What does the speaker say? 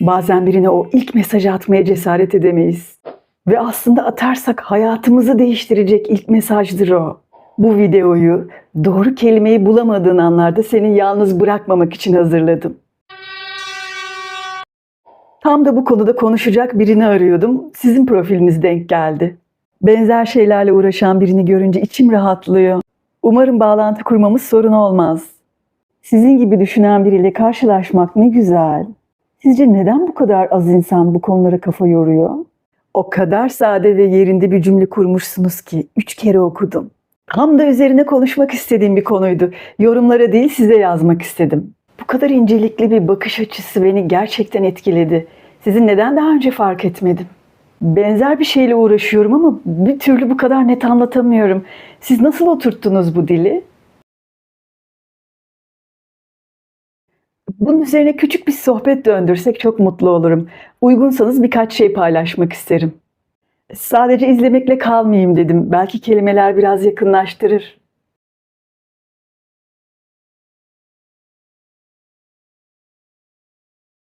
Bazen birine o ilk mesajı atmaya cesaret edemeyiz. Ve aslında atarsak hayatımızı değiştirecek ilk mesajdır o. Bu videoyu doğru kelimeyi bulamadığın anlarda seni yalnız bırakmamak için hazırladım. Tam da bu konuda konuşacak birini arıyordum. Sizin profiliniz denk geldi. Benzer şeylerle uğraşan birini görünce içim rahatlıyor. Umarım bağlantı kurmamız sorun olmaz. Sizin gibi düşünen biriyle karşılaşmak ne güzel. Sizce neden bu kadar az insan bu konulara kafa yoruyor? O kadar sade ve yerinde bir cümle kurmuşsunuz ki üç kere okudum. Tam da üzerine konuşmak istediğim bir konuydu. Yorumlara değil size yazmak istedim. Bu kadar incelikli bir bakış açısı beni gerçekten etkiledi. Sizin neden daha önce fark etmedim? Benzer bir şeyle uğraşıyorum ama bir türlü bu kadar net anlatamıyorum. Siz nasıl oturttunuz bu dili? Bunun üzerine küçük bir sohbet döndürsek çok mutlu olurum. Uygunsanız birkaç şey paylaşmak isterim. Sadece izlemekle kalmayayım dedim. Belki kelimeler biraz yakınlaştırır.